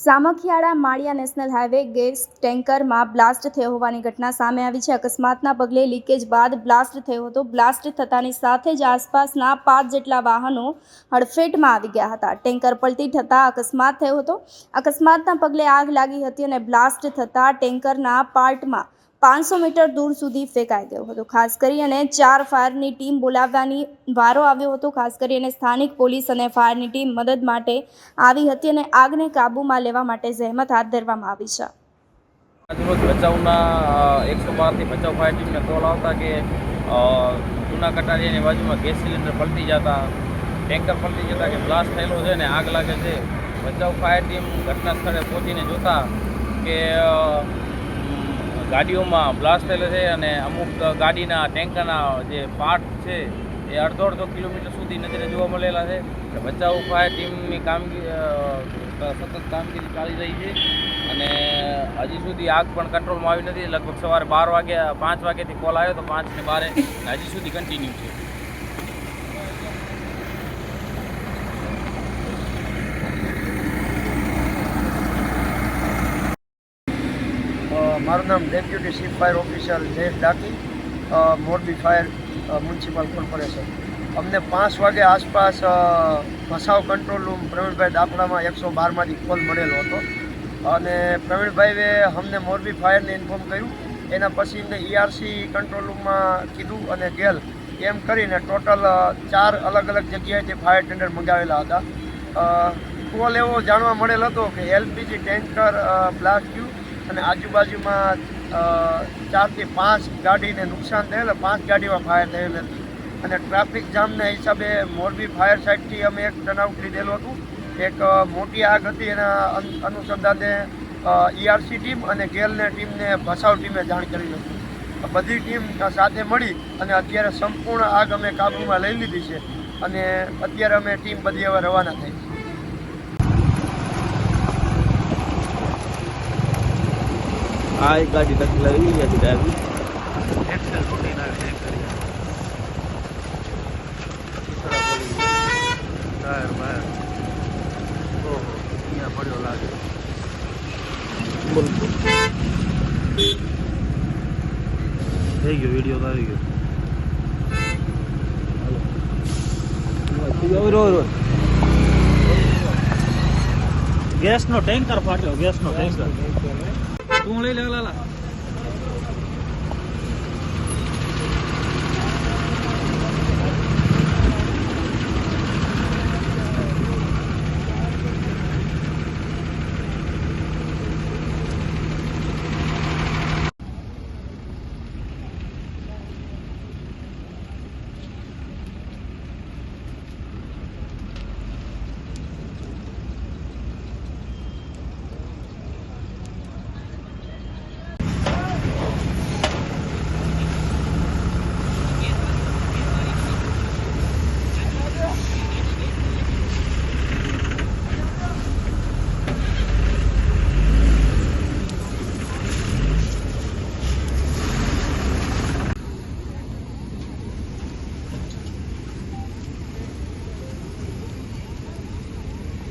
Samakhiyala Maliya national highway gas ટેન્કરમાં blast થયો હોવાની ઘટના સામે આવી છે. અકસ્માતના પગલે લીકેજ બાદ બ્લાસ્ટ થયો હતો. બ્લાસ્ટ થતાની સાથે જ આસપાસના પાંચ જેટલા વાહનો હડફેટમાં આવી ગયા હતા. ટેન્કર પલટી થતાં અકસ્માત થયો હતો. અકસ્માતના પગલે આગ લાગી હતી અને બ્લાસ્ટ થતાં ટેન્કરના પાર્ટમાં પાંચસો મીટર દૂર સુધી ફેંકાઈ ગયો હતો. ખાસ કરી અને ચાર ફાયરની ટીમ બોલાવવાની વારો આવ્યો હતો. ખાસ કરીને સ્થાનિક પોલીસ અને ફાયરની ટીમ મદદ માટે આવી હતી અને આગને કાબૂમાં લેવા માટે જહેમત હાથ ધરવામાં આવી છે. આજરોજ ભચાઉના એકસો બારથી ભચાઉ ફાયર ટીમને કોલ આવતા કે જૂના કટારિયાની બાજુમાં ગેસ સિલિન્ડર પલટી જતા, ટેન્કર પલટી જતા કે બ્લાસ્ટ થયેલો છે ને આગ લાગે છે. ભચાઉ ફાયર ટીમ ઘટના સ્થળે પહોંચીને જોતા કે ગાડીઓમાં બ્લાસ્ટ થયેલો છે અને અમુક ગાડીના ટેન્કરના જે પાર્ટ છે, એ અડધો અડધો કિલોમીટર સુધી નજરે જોવા મળેલા છે. બચાવ ફાયર ટીમની કામગીરી સતત કામગીરી ચાલી રહી છે. અને હજી સુધી આગ પણ કંટ્રોલમાં આવી નથી. લગભગ સવારે બાર વાગ્યા, પાંચ વાગ્યાથી કોલ આવ્યો તો પાંચને બારે. હજી સુધી કન્ટિન્યુ છે. મારું નામ deputy chief fire officer Jayesh Daki Morbi fire municipal corporation. અમને પાંચ વાગે આસપાસ ભસાવ કંટ્રોલ રૂમ પ્રવીણભાઈ દાખલામાં એકસો બારમાંથી કોલ મળેલો હતો. અને પ્રવીણભાઈએ અમને મોરબી ફાયરને ઇન્ફોર્મ કર્યું. એના પછી એમને ઈઆરસી કંટ્રોલ રૂમમાં કીધું અને ગેલ. એમ કરીને ટોટલ ચાર અલગ અલગ જગ્યાએથી ફાયર ટેન્ડર મંગાવેલા હતા. કોલ એવો જાણવા મળેલ હતો કે એલપીજી ટેન્કર બ્લાસ્ટ થયું અને આજુબાજુમાં ચારથી પાંચ ગાડીને નુકસાન થયેલ, પાંચ ગાડીમાં ફાયર થયેલ હતી. અને ટ્રાફિક જામના હિસાબે મોરબી ફાયર સાઇડથી અમે એક ટર્નઆઉટ લીધેલું હતું. એક મોટી આગ હતી, એના અન- અનુસંધાને ઈઆરસી ટીમ અને ગેલને ટીમને ભસાવ ટીમે જાણ કરી હતી. બધી ટીમ સાથે મળી અને અત્યારે સંપૂર્ણ આગ અમે કાબૂમાં લઈ લીધી છે. અને અત્યારે અમે ટીમ બધી હવે રવાના થઈ છે. આ એક ગાડી તકલીફ લાવી હતી ડ્રાઈવર થઈ ગયો વીડિયો આવી ગયો. ગેસનો ટેન્કર ફાટ્યો ગેસનો ટેન્કર. તું લઈ લે લાલા